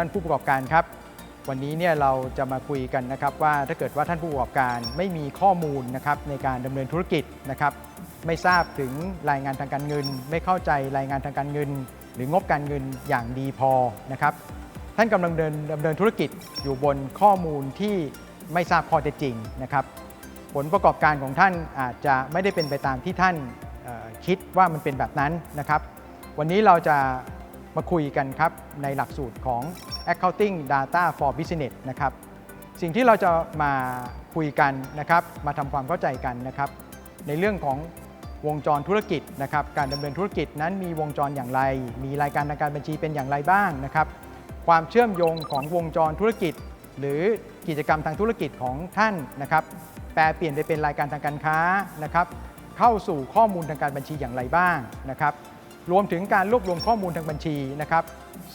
ท่านผู้ประกอบการครับ วันนี้เนี่ยเราจะมาคุยกันนะครับว่าถ้าเกิดว่าท่านผู้ประกอบการไม่มีข้อมูลนะครับในการดำเนินธุรกิจนะครับไม่ทราบถึงรายงานทางการเงิน ไม่เข้าใจรายงานทางการเงิน หรืองบการเงินอย่างดีพอนะครับท่านกำลังเดินดำเนินธุรกิจอยู่บนข้อมูลที่ไม่ทราบข้อเท็จจริงนะครับ ผลประกอบการของท่านอาจจะไม่ได้เป็นไปตามที่ท่านคิดว่ามันเป็นแบบนั้นนะครับ วันนี้เราจะ มาคุยกันครับในหลักสูตรของ Accounting Data for Business นะครับสิ่งที่เราจะมาคุยกันนะครับมาทำความเข้าใจกันนะครับในเรื่องของวงจรธุรกิจนะครับการดำเนินธุรกิจนั้นมีวงจรอย่างไร มีรายการทางการบัญชีเป็นอย่างไรบ้างนะครับความเชื่อมโยงของวงจรธุรกิจ หรือกิจกรรมทางธุรกิจของท่านนะครับแปลเปลี่ยนไปเป็นรายการทางการค้านะครับเข้าสู่ข้อมูลทางการบัญชีอย่างไรบ้างนะครับ รวมถึงการรวบรวมข้อมูลทางบัญชีนะครับ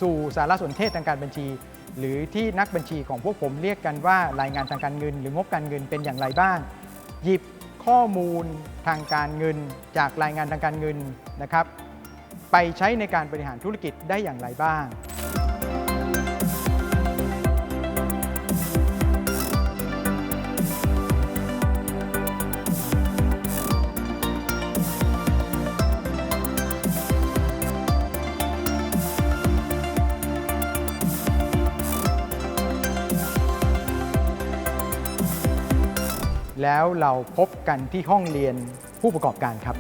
สู่สารสนเทศทางการบัญชี หรือที่นักบัญชีของพวกผมเรียกกันว่ารายงานทางการเงิน หรืองบการเงินเป็นอย่างไรบ้าง หยิบข้อมูลทางการเงิน จากรายงานทางการเงินนะครับ ไปใช้ในการบริหารธุรกิจได้อย่างไรบ้าง แล้วเราพบกันที่ห้องเรียนผู้ประกอบการครับ